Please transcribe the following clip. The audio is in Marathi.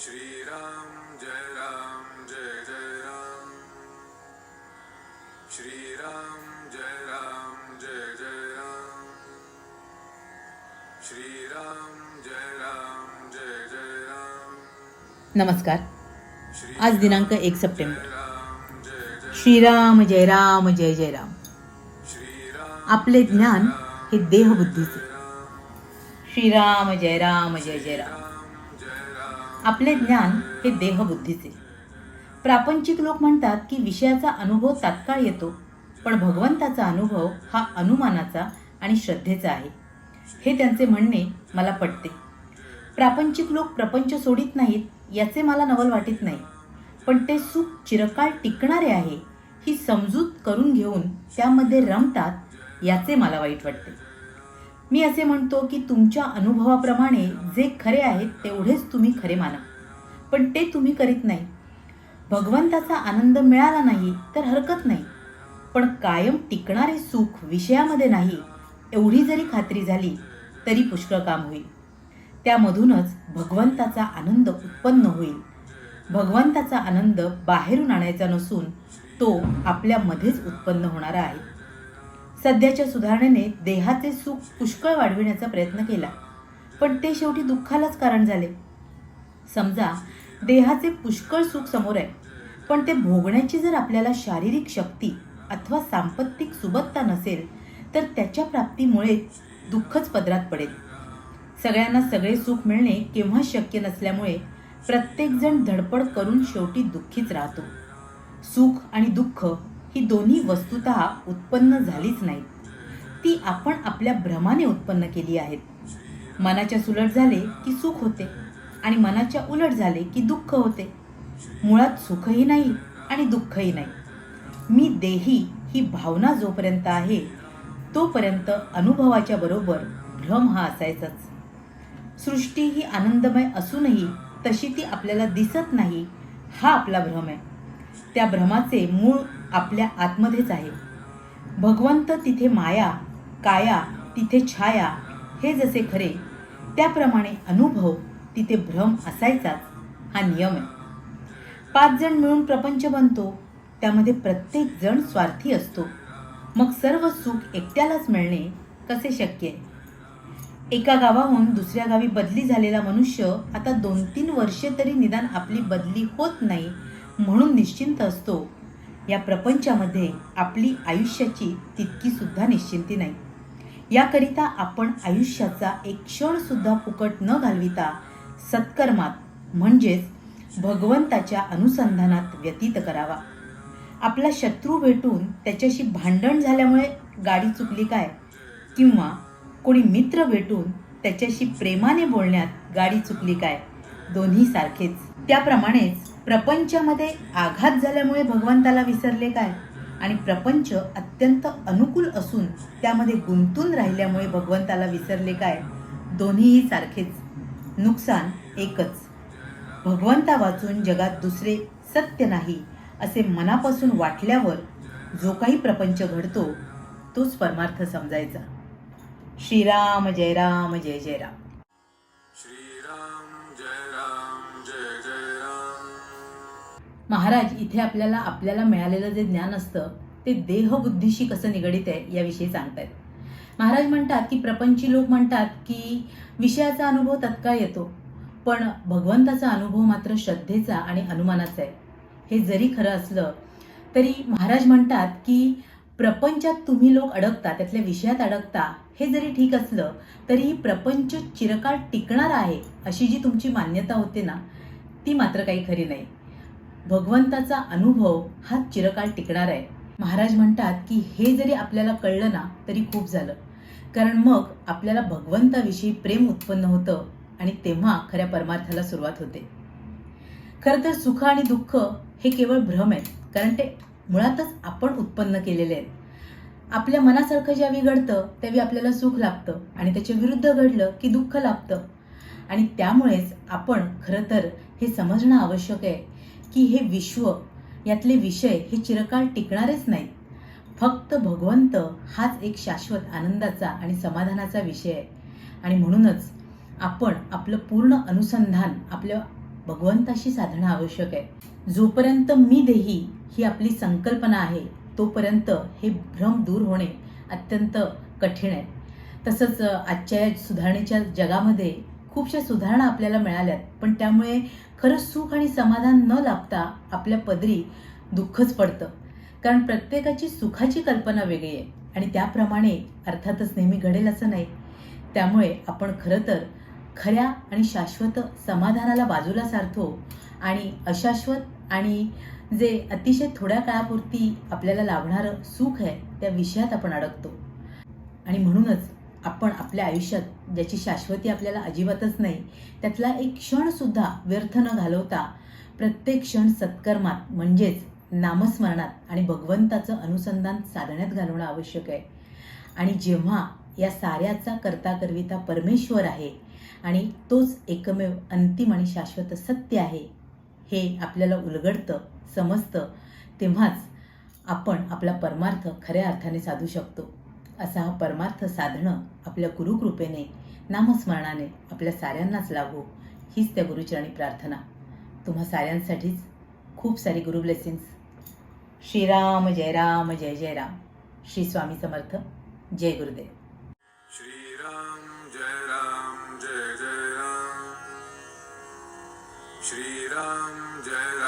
श्रीराम जय राम जय जय राम। श्रीराम जय राम जय जय राम। श्रीराम जय राम जय जय राम। नमस्कार। आज दिनांक एक सप्टेंबर। राम जय जय श्रीराम जय राम जय जय राम। आपले ज्ञान हे देहबुद्धीचे श्रीराम जय राम जय जय राम। आपले ज्ञान हे देहबुद्धीचे प्रापंचिक लोक म्हणतात की विषयाचा अनुभव तात्काळ येतो पण भगवंताचा अनुभव हा अनुमानाचा आणि श्रद्धेचा आहे. हे त्यांचे म्हणणे मला पटते. प्रापंचिक लोक प्रपंच सोडित नाहीत याचे मला नवल वाटत नाही. पण ते सुख चिरकाळ टिकणारे आहे ही समजूत करून घेऊन त्यामध्ये रमतात याचे मला वाईट वाटते. मी असे म्हणतो की तुमच्या अनुभवाप्रमाणे जे खरे आहेत तेवढेच तुम्ही खरे माना. पण ते तुम्ही करीत नाही. भगवंताचा आनंद मिळाला नाही तर हरकत नाही. पण कायम टिकणारे सुख विषयामध्ये नाही एवढी जरी खात्री झाली तरी पुष्कळ काम होईल. त्यामधूनच भगवंताचा आनंद उत्पन्न होईल. भगवंताचा आनंद बाहेरून आणायचा नसून तो आपल्यामध्येच उत्पन्न होणारा आहे. सध्याच्या सुधारणेने देहाचे सुख पुष्कळ वाढविण्याचा प्रयत्न केला. पण ते शेवटी दुःखालाच कारण झाले. समजा देहाचे पुष्कळ सुख समोर आहे पण ते भोगण्याची जर आपल्याला शारीरिक शक्ती अथवा सांपत्तिक सुबत्ता नसेल तर त्याच्या प्राप्तीमुळे दुःखच पदरात पडेल. सगळ्यांना सगळे सुख मिळणे केव्हा शक्य नसल्यामुळे प्रत्येकजण धडपड करून शेवटी दुःखीच राहतो. सुख आणि दुःख ही दोन्ही वस्तुत उत्पन्न झालीच नाहीत. ती आपण आपल्या भ्रमाने उत्पन्न केली आहेत. मनाच्या सुलट झाले की सुख होते आणि मनाच्या उलट झाले की दुःख होते. मुळात सुखही नाही आणि दुःखही नाही. मी देही ही भावना जोपर्यंत आहे तोपर्यंत अनुभवाच्या बरोबर भ्रम हा असायचाच. सृष्टी ही आनंदमय असूनही तशी ती आपल्याला दिसत नाही हा आपला भ्रम आहे. त्या भ्रमाचे मूळ आपल्या आतमध्येच आहे. भगवंत तिथे माया काया तिथे छाया हे जसे खरे त्याप्रमाणे अनुभव तिथे भ्रम असायचाच हा नियम आहे. पाच जण मिळून प्रपंच बनतो त्यामध्ये प्रत्येक जण स्वार्थी असतो. मग सर्व सुख एकट्यालाच मिळणे कसे शक्य आहे? एका गावाहून दुसऱ्या गावी बदली झालेला मनुष्य आता दोन तीन वर्षे तरी निदान आपली बदली होत नाही म्हणून निश्चिंत असतो. या प्रपंचामध्ये आपली आयुष्याची तितकीसुद्धा निश्चिंती नाही. याकरिता आपण आयुष्याचा एक क्षणसुद्धा फुकट न घालविता सत्कर्मात म्हणजेच भगवंताच्या अनुसंधानात व्यतीत करावा. आपला शत्रू भेटून त्याच्याशी भांडण झाल्यामुळे गाडी चुकली काय? किंवा कोणी मित्र भेटून त्याच्याशी प्रेमाने बोलण्यात गाडी चुकली काय? दोन्ही सारखेच. त्याप्रमाणेच प्रपंचामध्ये आघात झाल्यामुळे भगवंताला विसरले काय? आणि प्रपंच अत्यंत अनुकूल असून त्यामध्ये गुंतून राहिल्यामुळे भगवंताला विसरले काय? दोन्हीही सारखेच. नुकसान एकच. भगवंता वाचून जगात दुसरे सत्य नाही असे मनापासून वाटल्यावर जो काही प्रपंच घडतो तोच परमार्थ समजायचा. श्रीराम जय राम जय जय राम. महाराज इथे आपल्याला आपल्याला मिळालेलं जे ज्ञान असतं ते देहबुद्धीशी कसं निगडित आहे याविषयी सांगतायत. महाराज म्हणतात की प्रपंची लोक म्हणतात की विषयाचा अनुभव तत्काळ येतो पण भगवंताचा अनुभव मात्र श्रद्धेचा आणि अनुमानाचा आहे. हे जरी खरं असलं तरी महाराज म्हणतात की प्रपंचात तुम्ही लोक अडकता त्यातल्या विषयात अडकता हे जरी ठीक असलं तरीही प्रपंच चिरकाळ टिकणार आहे अशी जी तुमची मान्यता होते ना ती मात्र काही खरी नाही. भगवंताचा अनुभव हा चिरकाळ टिकणार आहे. महाराज म्हणतात की हे जरी आपल्याला कळलं ना तरी खूप झालं. कारण मग आपल्याला भगवंताविषयी प्रेम उत्पन्न होतं आणि तेव्हा खऱ्या परमार्थाला सुरुवात होते. खरं तर सुख आणि दुःख हे केवळ भ्रम आहेत कारण ते मुळातच आपण उत्पन्न केलेले आहेत. आपल्या मनासारखं ज्यावेळी घडतं त्यावेळी आपल्याला सुख लाभतं आणि त्याच्या विरुद्ध घडलं की दुःख लाभतं. आणि त्यामुळेच आपण खरं तर हे समजणं आवश्यक आहे की हे विश्व यातले विषय हे चिरकाळ टिकणारेच नाहीत. फक्त भगवंत हाच एक शाश्वत आनंदाचा आणि समाधानाचा विषय आहे. आणि म्हणूनच आपण आपलं पूर्ण अनुसंधान आपल्या भगवंताशी साधणं आवश्यक आहे. जोपर्यंत मी देही ही आपली संकल्पना आहे तोपर्यंत हे भ्रम दूर होणे अत्यंत कठीण आहे. तसंच आजच्या सुधारणेच्या जगामध्ये खूपशा सुधारणा आपल्याला मिळाल्यात. पण त्यामुळे खरंच सुख आणि समाधान न लाभता आपल्या पदरी दुःखच पडतं. कारण प्रत्येकाची सुखाची कल्पना वेगळी आहे. आणि त्याप्रमाणे अर्थातच नेहमी घडेल असं नाही. त्यामुळे आपण खरं तर खऱ्या आणि शाश्वत समाधानाला बाजूला सारतो. आणि अशाश्वत आणि जे अतिशय थोड्या काळापुरती आपल्याला लाभणारं सुख आहे त्या विषयात आपण अडकतो. आणि म्हणूनच आपण आपल्या आयुष्यात ज्याची शाश्वती आपल्याला अजिबातच नाही त्यातला एक क्षणसुद्धा व्यर्थ न घालवता प्रत्येक क्षण सत्कर्मात म्हणजेच नामस्मरणात आणि भगवंताचं अनुसंधान साधण्यात घालवणं आवश्यक आहे. आणि जेव्हा या साऱ्याचा करता करविता परमेश्वर आहे आणि तोच एकमेव अंतिम आणि शाश्वत सत्य आहे हे आपल्याला उलगडतं समजतं तेव्हाच आपण आपला परमार्थ खऱ्या अर्थाने साधू शकतो. असा हा परमार्थ साधणं आपल्या गुरुकृपेने नामस्मरणाने आपल्या साऱ्यांनाच लाभो हीच त्या गुरुचरणी प्रार्थना. तुम्हा साऱ्यांसाठीच खूप सारी गुरु ब्लेसिंग्स श्रीराम जय राम जय जय राम. श्री स्वामी समर्थ. जय गुरुदेव. श्रीराम जय राम जय जय राम. श्रीराम जय राम.